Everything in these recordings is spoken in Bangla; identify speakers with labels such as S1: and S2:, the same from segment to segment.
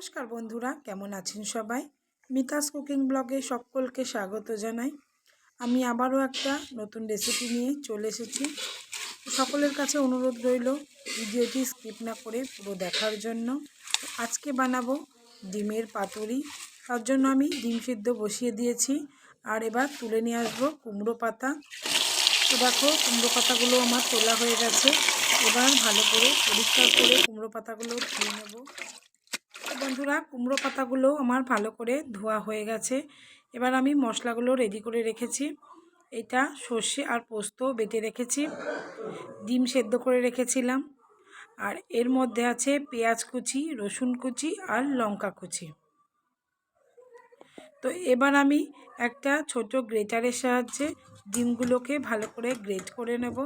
S1: নমস্কার বন্ধুরা, কেমন আছেন সবাই? মিতাস কুকিং ব্লগে সকলকে স্বাগত জানাই। আমি আবারও একটা নতুন রেসিপি নিয়ে চলে এসেছি। সকলের কাছে অনুরোধ রইল, ভিডিওটি স্কিপ না করে পুরো দেখার জন্য। আজকে বানাবো ডিমের পাতুরি। তার জন্য আমি ডিম সিদ্ধ বসিয়ে দিয়েছি। আর এবার তুলে নিয়ে আসব কুমড়ো পাতা। তো দেখো, কুমড়ো পাতাগুলো আমার তোলা হয়ে গেছে। এবার ভালো করে পরিষ্কার করে কুমড়ো পাতাগুলো ধুয়ে নেব। বন্ধুরা, কুমড়ো পাতাগুলো আমার ভালো করে ধোয়া হয়ে গেছে। এবার আমি মশলাগুলো রেডি করে রেখেছি। এটা সর্ষে আর পোস্ত বেটে রেখেছি। ডিম সেদ্ধ করে রেখেছিলাম। আর এর মধ্যে আছে পেঁয়াজ কুচি, রসুন কুচি আর লঙ্কা কুচি। তো এবার আমি একটা ছোট গ্রেটারের সাহায্যে ডিমগুলোকে ভালো করে গ্রেট করে নেব।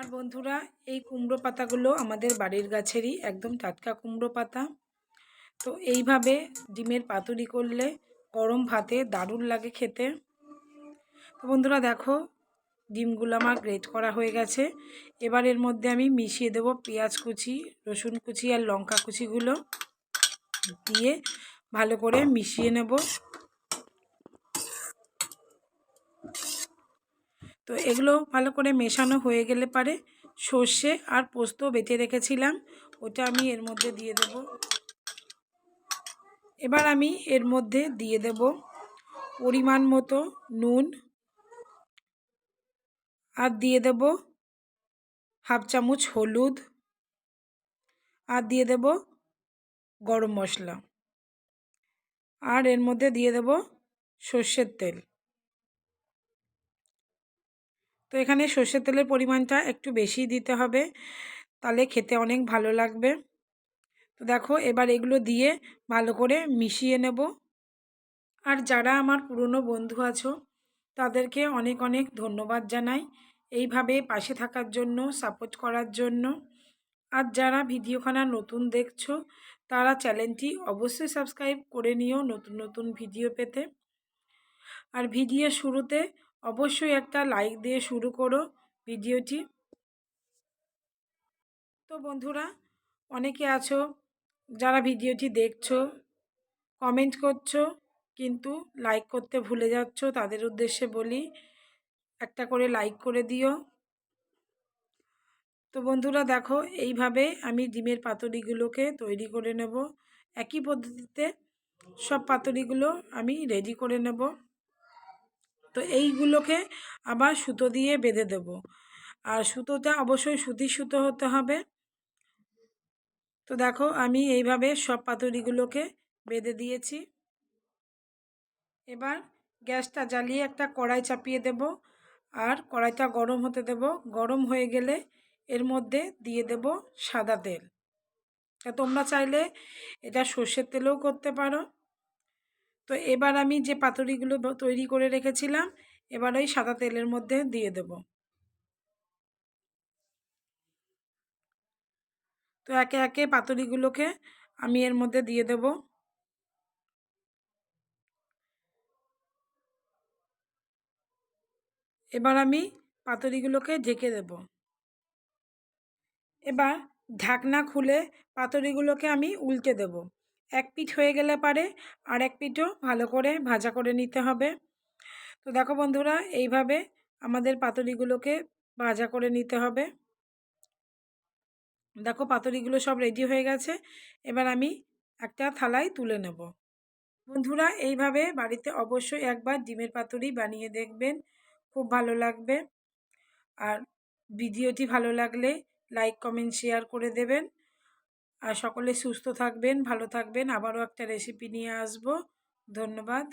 S1: আর বন্ধুরা, এই কুমড়ো পাতাগুলো আমাদের বাড়ির গাছেরই একদম টাটকা কুমড়ো পাতা। তো এইভাবে ডিমের পাতুরি করলে গরম ভাতে দারুণ লাগে খেতে। তো বন্ধুরা, দেখো, ডিমগুলো আমার গ্রেট করা হয়ে গেছে। এবার এর মধ্যে আমি মিশিয়ে দেব পেঁয়াজ কুচি, রসুন কুচি আর লঙ্কা কুচিগুলো। দিয়ে ভালো করে মিশিয়ে নেব। তো এগুলো ভালো করে মেশানো হয়ে গেলে পারে। সর্ষে আর পোস্ত বেটে রেখেছিলাম, ওটা আমি এর মধ্যে দিয়ে দেব। এবার আমি এর মধ্যে দিয়ে দেব পরিমাণ মতো নুন আর দিয়ে দেব হাফ চামচ হলুদ আর দিয়ে দেব গরম মশলা। আর এর মধ্যে দিয়ে দেব সর্ষের তেল। তো এখানে সর্ষের তেলের পরিমাণটা একটু বেশি দিতে হবে। তাহলে খেতে অনেক ভালো লাগবে। তো দেখো, এবার এগুলো দিয়ে ভালো করে মিশিয়ে নেব। আর যারা আমার পুরনো বন্ধু আছো, তাদেরকে অনেক অনেক ধন্যবাদ জানাই এইভাবে পাশে থাকার জন্য সাপোর্ট করার জন্য। আর যারা ভিডিওখানা নতুন দেখছ, তারা চ্যানেলটি অবশ্যই সাবস্ক্রাইব করে নিও নতুন নতুন ভিডিও পেতে। আর ভিডিও শুরুতে অবশ্যই একটা লাইক দিয়ে শুরু করো ভিডিওটি। তো বন্ধুরা, অনেকে আছো যারা ভিডিওটি দেখছ কমেন্ট করছ, কিন্তু লাইক করতে ভুলে যাচ্ছ, তাদের উদ্দেশ্যে বলি, একটা করে লাইক করে দিও। তো বন্ধুরা, দেখো, এইভাবে আমি ডিমের পাতুরিগুলোকে তৈরি করে নেব। একই পদ্ধতিতে সব পাতুরিগুলো আমি রেডি করে নেব। তো এইগুলোকে আবার সুতো দিয়ে বেঁধে দেব। আর সুতোটা অবশ্যই সুতির সুতো হতে হবে। তো দেখো, আমি এইভাবে সব পাতুরিগুলোকে বেঁধে দিয়েছি। এবার গ্যাসটা জ্বালিয়ে একটা কড়াই চাপিয়ে দেব। আর কড়াইটা গরম হতে দেব। গরম হয়ে গেলে এর মধ্যে দিয়ে দেব সাদা তেল। তোমরা চাইলে এটা সর্ষের তেলেও করতে পারো। তো এবার আমি যে পাতুরিগুলো তৈরি করে রেখেছিলাম, এবার ওই সাদা তেলের মধ্যে দিয়ে দেব। তো একে একে পাতুরিগুলোকে আমি এর মধ্যে দিয়ে দেব। এবার আমি পাতুরিগুলোকে ঢেকে দেব। এবার ঢাকনা খুলে পাতুরিগুলোকে আমি উল্টে দেব। এক পিঠ হয়ে গেলে পারে, আর এক পিঠও ভালো করে ভাজা করে নিতে হবে। তো দেখো বন্ধুরা, এইভাবে আমাদের পাতুরিগুলোকে ভাজা করে নিতে হবে। দেখো পাতুরিগুলো সব রেডি হয়ে গেছে। এবার আমি একটা থালায় তুলে নেব। বন্ধুরা, এইভাবে বাড়িতে অবশ্যই একবার ডিমের পাতুরি বানিয়ে দেখবেন। খুব ভালো লাগবে। আর ভিডিওটি ভালো লাগলে লাইক, কমেন্ট শেয়ার করে দেবেন। আর সকলে সুস্থ থাকবেন ভালো থাকবেন। আবারও একটা রেসিপি নিয়ে আসব। ধন্যবাদ।